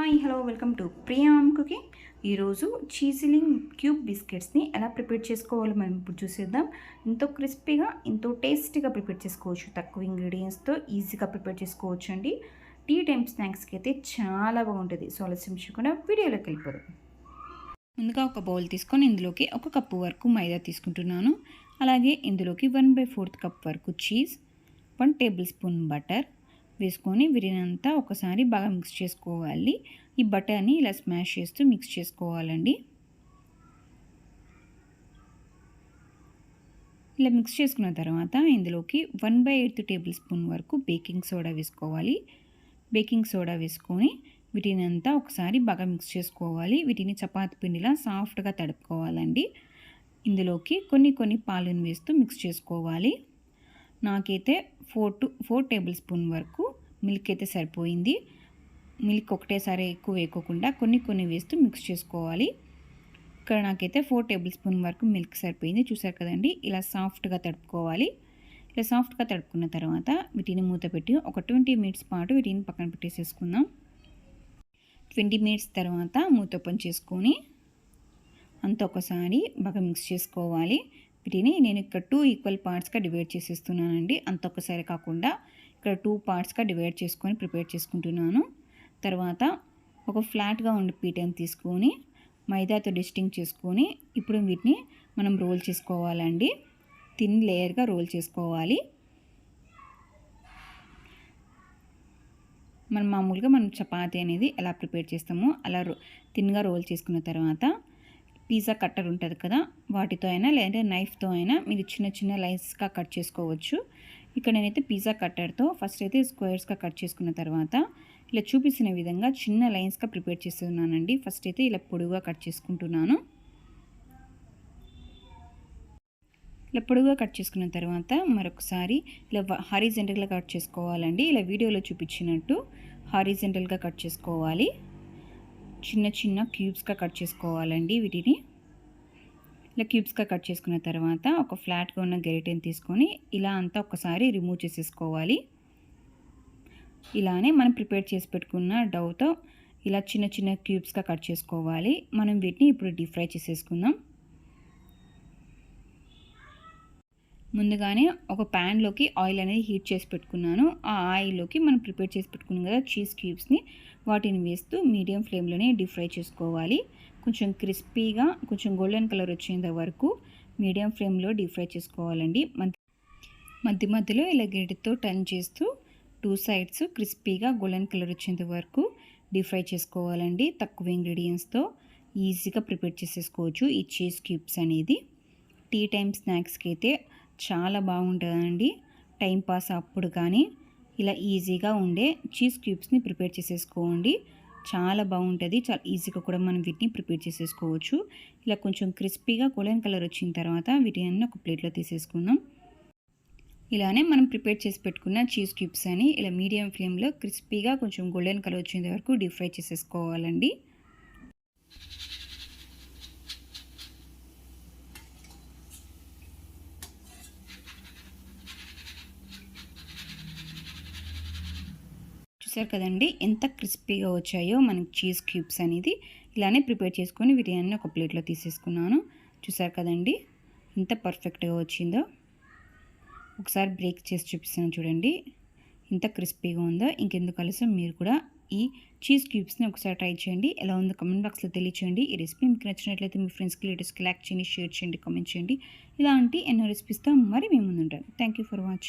Hi hello welcome to Priyam cooking ఈరోజు చీజిలింగ్ cube బిస్కెట్స్ని ఎలా ప్రిపేర్ చేసుకోవాలో మనం ఇప్పుడు చూసేద్దాం. ఎంతో క్రిస్పీగా ఎంతో టేస్టీగా ప్రిపేర్ చేసుకోవచ్చు. తక్కువ ఇంగ్రీడియంట్స్తో ఈజీగా ప్రిపేర్ చేసుకోవచ్చు అండి టీ టైమ్ స్నాక్స్కి అయితే చాలా బాగుంటుంది. సో ఆలస్యం చేయకుండా వీడియోలోకి వెళ్ళిపోదాం. ముందుగా ఒక బౌల్ తీసుకొని ఇందులోకి ఒక కప్పు వరకు మైదా తీసుకుంటున్నాను. అలాగే ఇందులోకి వన్ బై ఫోర్త్ కప్ వరకు cheese one tablespoon butter వేసుకొని విరినంతా ఒకసారి బాగా మిక్స్ చేసుకోవాలి. ఈ బటర్ని ఇలా స్మాష్ చేస్తూ మిక్స్ చేసుకోవాలండి. ఇలా మిక్స్ చేసుకున్న తర్వాత ఇందులోకి one by eighth tablespoon వరకు బేకింగ్ సోడా వేసుకోవాలి. బేకింగ్ సోడా వేసుకొని వీటిని అంతా ఒకసారి బాగా మిక్స్ చేసుకోవాలి. వీటిని చపాతి పిండిలా సాఫ్ట్గా తడుపుకోవాలండి. ఇందులోకి కొన్ని కొన్ని పాలను వేస్తూ మిక్స్ చేసుకోవాలి. నాకైతే four to four tablespoon వరకు మిల్క్ అయితే సరిపోయింది. మిల్క్ ఒకటేసారి ఎక్కువ వేయకోకుండా కొన్ని కొన్ని వేస్తూ మిక్స్ చేసుకోవాలి. ఇక్కడ నాకైతే ఫోర్ టేబుల్ స్పూన్ వరకు మిల్క్ సరిపోయింది. చూసారు కదండి? ఇలా సాఫ్ట్గా తడుపుకోవాలి. ఇలా సాఫ్ట్గా తడుపుకున్న తర్వాత వీటిని మూత పెట్టి ఒక ట్వంటీ మినిట్స్ పాటు వీటిని పక్కన పెట్టేసేసుకుందాం. ట్వంటీ మినిట్స్ తర్వాత మూత ఓపెన్ చేసుకొని అంత ఒకసారి బాగా మిక్స్ చేసుకోవాలి. వీటిని నేను ఇక్కడ టూ ఈక్వల్ పార్ట్స్గా డివైడ్ చేసేస్తున్నానండి. అంత ఒక్కసారి కాకుండా ఇక్కడ టూ పార్ట్స్గా డివైడ్ చేసుకొని ప్రిపేర్ చేసుకుంటున్నాను. తర్వాత ఒక ఫ్లాట్గా ఉండే పీటని తీసుకొని మైదాతో డిస్టింగ్ చేసుకొని ఇప్పుడు వీటిని మనం రోల్ చేసుకోవాలండి. తిన్ లేయర్గా రోల్ చేసుకోవాలి. మనం మామూలుగా మనం చపాతి అనేది ఎలా ప్రిపేర్ చేస్తామో అలా తిన్గా రోల్ చేసుకున్న తర్వాత పిజ్జా కట్టర్ ఉంటుంది కదా వాటితో అయినా లేదంటే నైఫ్తో అయినా మీరు చిన్న చిన్న లైన్స్గా కట్ చేసుకోవచ్చు. ఇక్కడ నేనైతే పిజ్జా కట్టర్తో ఫస్ట్ అయితే స్క్వేర్స్గా కట్ చేసుకున్న తర్వాత ఇలా చూపించిన విధంగా చిన్న లైన్స్గా ప్రిపేర్ చేస్తున్నానండి. ఫస్ట్ అయితే ఇలా పొడుగుగా కట్ చేసుకుంటున్నాను. ఇలా పొడుగుగా కట్ చేసుకున్న తర్వాత మరొకసారి ఇలా హారిజెంటల్గా కట్ చేసుకోవాలండి. ఇలా వీడియోలో చూపించినట్టు హారిజెంటల్గా కట్ చేసుకోవాలి. చిన్న చిన్న క్యూబ్స్గా కట్ చేసుకోవాలండి వీటిని. ఇలా క్యూబ్స్గా కట్ చేసుకున్న తర్వాత ఒక ఫ్లాట్గా ఉన్న గెరిటెని తీసుకొని ఇలా అంతా ఒకసారి రిమూవ్ చేసేసుకోవాలి. ఇలానే మనం ప్రిపేర్ చేసి పెట్టుకున్న డౌతో ఇలా చిన్న చిన్న క్యూబ్స్గా కట్ చేసుకోవాలి. మనం వీటిని ఇప్పుడు డీప్ ఫ్రై చేసేసుకుందాం. ముందుగానే ఒక ప్యాన్లోకి ఆయిల్ అనేది హీట్ చేసి పెట్టుకున్నాను. ఆ ఆయిల్లోకి మనం ప్రిపేర్ చేసి పెట్టుకున్నాం కదా చీజ్ క్యూబ్స్ని. వాటిని వేస్తూ మీడియం ఫ్లేమ్లోనే డీప్ ఫ్రై చేసుకోవాలి. కొంచెం క్రిస్పీగా కొంచెం గోల్డెన్ కలర్ వచ్చేంత వరకు మీడియం ఫ్లేమ్లో డీప్ ఫ్రై చేసుకోవాలండి. మధ్య మధ్యలో ఇలా గెడితో టర్న్ చేస్తూ టూ సైడ్స్ క్రిస్పీగా గోల్డెన్ కలర్ వచ్చేంత వరకు డీప్ ఫ్రై చేసుకోవాలండి. తక్కువ ఇంగ్రీడియంట్స్తో ఈజీగా ప్రిపేర్ చేసేసుకోవచ్చు ఈ చీజ్ క్యూబ్స్ అనేది. టీ టైం స్నాక్స్కి అయితే చాలా బాగుంటుందండి. టైంపాస్ అప్పుడు కానీ ఇలా ఈజీగా ఉండే చీజ్ క్యూబ్స్ని ప్రిపేర్ చేసేసుకోండి. చాలా బాగుంటుంది. చాలా ఈజీగా కూడా మనం వీటిని ప్రిపేర్ చేసేసుకోవచ్చు. ఇలా కొంచెం క్రిస్పీగా గోల్డెన్ కలర్ వచ్చిన తర్వాత వీటిని ఒక ప్లేట్లో తీసేసుకుందాం. ఇలానే మనం ప్రిపేర్ చేసి పెట్టుకున్న చీజ్ క్యూబ్స్ అని ఇలా మీడియం ఫ్లేమ్లో క్రిస్పీగా కొంచెం గోల్డెన్ కలర్ వచ్చేంత వరకు డీప్ ఫ్రై చేసేసుకోవాలండి. చూసారు కదండి ఎంత క్రిస్పీగా వచ్చాయో మనకి చీజ్ క్యూబ్స్ అనేది. ఇలానే ప్రిపేర్ చేసుకొని బిర్యానీని ఒక ప్లేట్లో తీసేసుకున్నాను. చూసారు కదండి ఎంత పర్ఫెక్ట్గా వచ్చిందో. ఒకసారి బ్రేక్ చేసి చూపిస్తాను చూడండి ఎంత క్రిస్పీగా ఉందో. ఇంకెందుకు కలిసి మీరు కూడా ఈ చీజ్ క్యూబ్స్ని ఒకసారి ట్రై చేయండి. ఎలా ఉందో కమెంట్ బాక్స్లో తెలియచేయండి. ఈ రెసిపీ మీకు నచ్చినట్లయితే మీ ఫ్రెండ్స్కి లేటెస్ట్కి లైక్ చేయండి షేర్ చేయండి కామెంట్ చేయండి. ఇలాంటి ఎన్నో రెసిపీస్తో మరి మేము ముందుంటాను థ్యాంక్ యూ ఫర్ వాచింగ్.